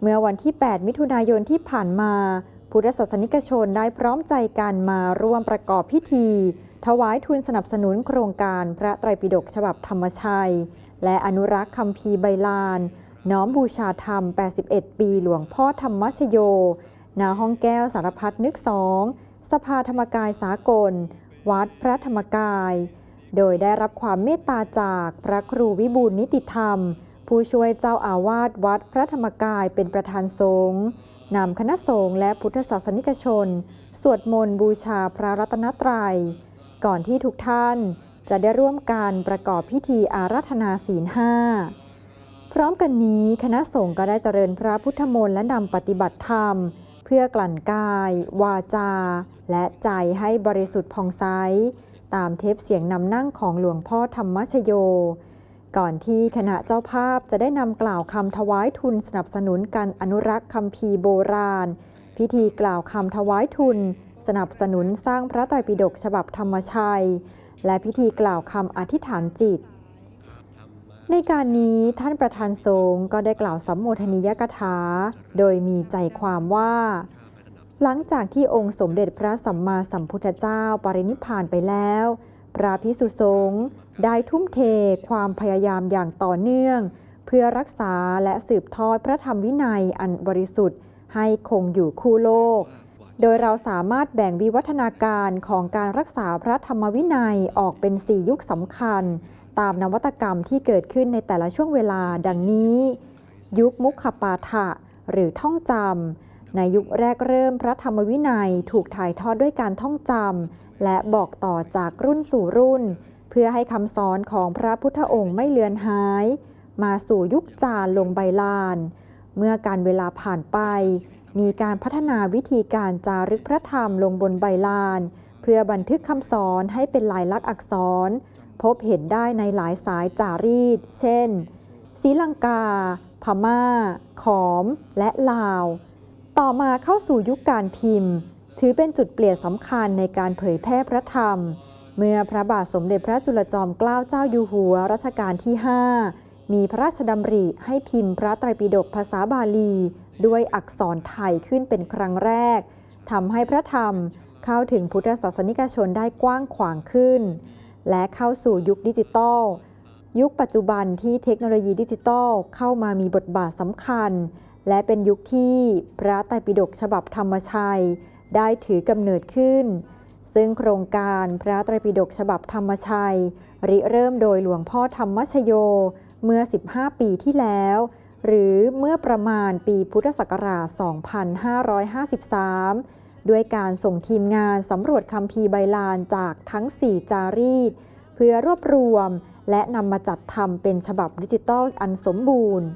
เมื่อวันที่ 8 มิถุนายนที่ผ่านมา พุทธศาสนิกชนได้พร้อมใจกันมาร่วมประกอบพิธี ถวายทุนสนับสนุนโครงการพระไตรปิฎกฉบับธรรมชัย และอนุรักษ์คำพีใบลาน น้อมบูชาธรรม 81 ปีหลวงพ่อธรรมชโยณห้องแก้วสารพัดนึกสองสภาธรรมกายสากล วัดพระธรรมกาย โดยได้รับความเมตตาจากพระครูวิบูลนิติธรรม ผู้ช่วยเจ้าอาวาสวัดพระธรรมกายเป็นประธานสงฆ์นำคณะสงฆ์และพุทธศาสนิกชน สวดมนต์บูชาพระรัตนตรัย ก่อนที่ทุกท่านจะได้ร่วมกันประกอบพิธีอาราธนาศีลห้าพร้อมกันนี้คณะสงฆ์ก็ได้เจริญพระพุทธมนต์และนำปฏิบัติธรรม เพื่อกลั่นกาย วาจา และใจให้บริสุทธิ์ผ่องใสตามเทปเสียงนำนั่งของหลวงพ่อธรรมชโย ก่อนที่คณะเจ้าภาพจะได้นำกล่าวคำถวายทุนสนับสนุนการอนุรักษ์คำพีโบราณ พิธีกล่าวคำถวายทุน สนับสนุนสร้างพระไตรปิฎกฉบับธรรมชัย และพิธีกล่าวคำอธิษฐานจิต ในการนี้ท่านประธานสงฆ์ก็ได้กล่าวสัมโมทนิยกถา โดยมีใจความว่า หลังจากที่องค์สมเด็จพระสัมมาสัมพุทธเจ้าปรินิพานไปแล้ว พระพิสุสงฆ์ได้ทุ่มเทความพยายามอย่างต่อเนื่อง เพื่อรักษาและสืบทอดพระธรรมวินัยอันบริสุทธิ์ ให้คงอยู่คู่โลก โดยเราสามารถแบ่งวิวัฒนาการของการรักษาพระธรรมวินัยออกเป็น4ยุคสำคัญ ตามนวัตกรรมที่เกิดขึ้นในแต่ละช่วงเวลาดังนี้ ยุคมุขปาฐะหรือท่องจำในยุคแรกเริ่มพระธรรมวินัยถูกถ่ายทอดด้วยการท่องจำ และบอกต่อจากรุ่นสู่รุ่น เพื่อให้คำสอนของพระพุทธองค์ไม่เลือนหาย มาสู่ยุคจารลงใบลาน เมื่อการเวลาผ่านไป มีการพัฒนาวิธีการจารึกพระธรรมลงบนใบลาน เพื่อบันทึกคำสอนให้เป็นลายลักษณ์อักษร พบเห็นได้ในหลายสายจารีต เช่นศรีลังกา พม่า ขอม และลาว ต่อมาเข้าสู่ยุคการพิมพ์ ถือเป็นจุดเปลี่ยนสำคัญในการเผยแพร่พระธรรม เมื่อพระบาทสมเด็จพระจุลจอมเกล้าเจ้าอยู่หัวรัชกาลที่ 5 มีพระราชดำริให้พิมพ์พระไตรปิฎกภาษาบาลี ด้วยอักษรไทยขึ้นเป็นครั้งแรกทำให้พระธรรมเข้าถึงพุทธศาสนิกชนได้กว้างขวางขึ้น และเข้าสู่ยุคดิจิตอลยุคปัจจุบันที่เทคโนโลยีดิจิตอลเข้ามามีบทบาทสำคัญ และเป็นยุคที่พระไตรปิฎกฉบับธรรมชัย ได้ถือกำเนิดขึ้น ซึ่งโครงการพระไตรปิฎกฉบับธรรมชัย ริเริ่มโดยหลวงพ่อธรรมชโย เมื่อ 15 ปีที่แล้ว หรือเมื่อประมาณปีพุทธศักราช 2553 ด้วยการส่งทีมงานสำรวจคัมภีใบลานจากทั้ง 4 จารีต เพื่อรวบรวมและนำมาจัดทำเป็นฉบับดิจิตอลอันสมบูรณ์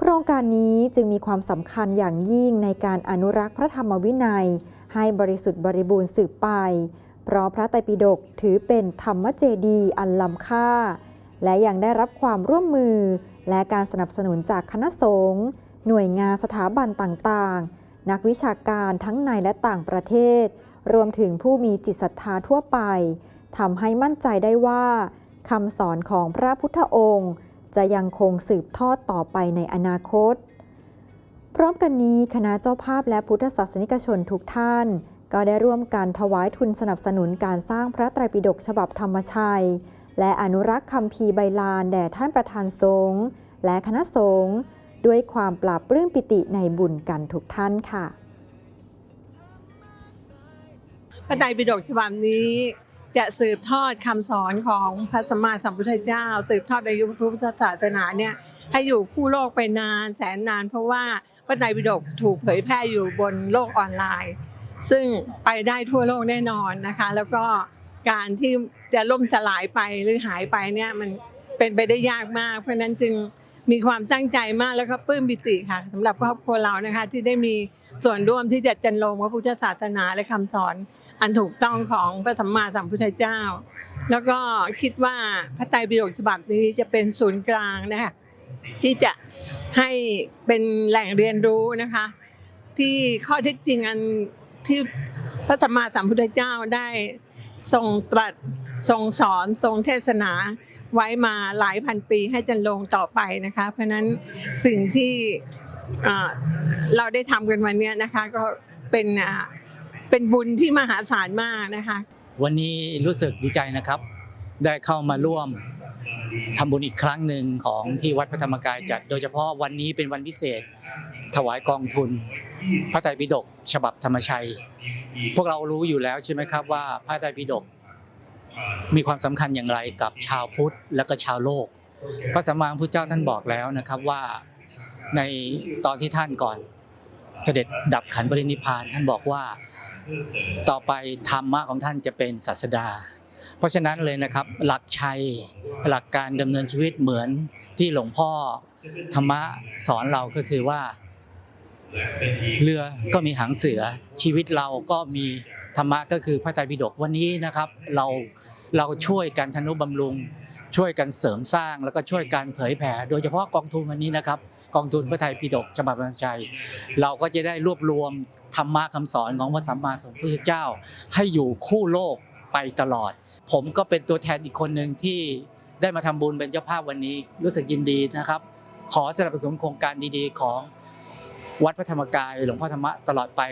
โครงการนี้จึงมีความสำคัญอย่างยิ่งในการอนุรักษ์พระธรรมวินัย ให้บริสุทธิ์บริบูรณ์สืบไป เพราะพระไตรปิฎกถือเป็นธรรมเจดีย์อันล้ำค่า และยังได้รับความร่วมมือ และการสนับสนุนจากคณะสงฆ์หน่วยงานสถาบันต่างๆ นักวิชาการทั้งในและต่างประเทศ รวมถึงผู้มีจิตศรัทธาทั่วไปทำให้มั่นใจได้ว่าคำสอนของพระพุทธองค์ จะยังคงสืบทอดต่อไปในอนาคต พร้อมกันนี้คณะเจ้าภาพและพุทธศาสนิกชนทุกท่าน ก็ได้ร่วมกันถวายทุนสนับสนุนการสร้างพระไตรปิฎกฉบับธรรมชัย และอนุรักษ์คำพีใบลานแด่ท่านประธานสงฆ์และคณะสงฆ์ด้วยความปราบปลื้มปิติในบุญกันทุกท่านค่ะ พระไตรปิฎกฉบับนี้ จะสืบทอดคำสอนของพระสัมมาสัมพุทธเจ้า สืบทอดในยุคพุทธศาสนาเนี่ยให้อยู่คู่โลกไปนานแสนนาน เพราะว่าพระไตรปิฎกถูกเผยแพร่อยู่บนโลกออนไลน์ ซึ่งไปได้ทั่วโลกแน่นอนนะคะ แล้วก็การที่จะล่มสลายไปหรือหายไปเนี่ยมันเป็นไปได้ยากมาก เพราะนั้นจึงมีความตั้งใจมากแล้วก็ปลื้มปิติค่ะสำหรับครอบครัวเรานะคะที่ได้มีส่วนร่วมที่จะจันลงพระพุทธศาสนาและคำสอน อันถูกต้องของพระสัมมาสัมพุทธเจ้า แล้วก็คิดว่าพระไตรปิฎกฉบับนี้จะเป็นศูนย์กลางนะคะที่จะให้เป็นแหล่งเรียนรู้นะคะ ที่ข้อเท็จจริงอันที่พระสัมมาสัมพุทธเจ้าได้ทรงตรัสทรงสอนทรงเทศนาไว้มาหลายพันปีให้จันลงต่อไปนะคะ เพราะฉะนั้นสิ่งที่อ่าเราได้ทำกันวันเนี้ยนะคะก็เป็นอ่า เป็นบุญที่มหาศาลมากนะคะ วันนี้รู้สึกดีใจนะครับ ได้เข้ามาร่วมทำบุญอีกครั้งหนึ่งของที่วัดพระธรรมกายจัด โดยเฉพาะวันนี้เป็นวันพิเศษ ถวายกองทุน พระไตรปิฎกฉบับธรรมชัย พวกเรารู้อยู่แล้วใช่ไหมครับว่าพระไตรปิฎกมีความสำคัญอย่างไรกับชาวพุทธและก็ชาวโลก พระสัมมาสัมพุทธเจ้าท่านบอกแล้วนะครับว่าในตอนที่ท่านก่อนเสด็จดับขันปรินิพานท่านบอกว่า ต่อไปธรรมะของท่านจะเป็นศาสดา เพราะฉะนั้นเลยนะครับหลักชัยหลักการดำเนินชีวิตเหมือนที่หลวงพ่อธรรมะสอนเราก็คือว่าเรือก็มีหางเสือชีวิตเราก็มีธรรมะก็คือพระไตรปิฎกวันนี้นะครับเราเราช่วยกันทนุบำรุง ช่วยกันเสริมสร้างแล้วก็ช่วยกันเผยแผ่ โดยเฉพาะกองทุนวันนี้นะครับ กองทุนพระไทยปิฎกฉบับบรรชัย เราก็จะได้รวบรวมธรรมะคำสอนของพระสัมมาสัมพุทธเจ้า ให้อยู่คู่โลกไปตลอด ผมก็เป็นตัวแทนอีกคนหนึ่งที่ได้มาทำบุญเป็นเจ้าภาพวันนี้รู้สึกยินดีนะครับ ขอสนับสนุนโครงการดีๆ ของวัดพระธรรมกายหลวงพ่อธรรมะตลอดไป